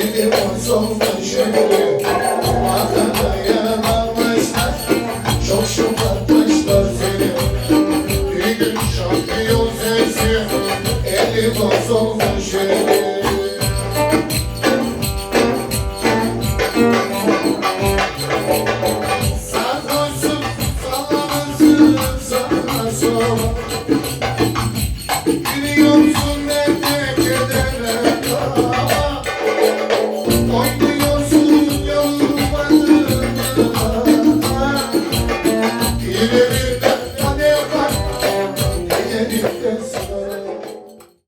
Elim Eli bozuldu şöyle Arkada yanamışlar Çok şımartmışlar seni. Bir gün şampiyon sensin. Eli bozuldu şöyle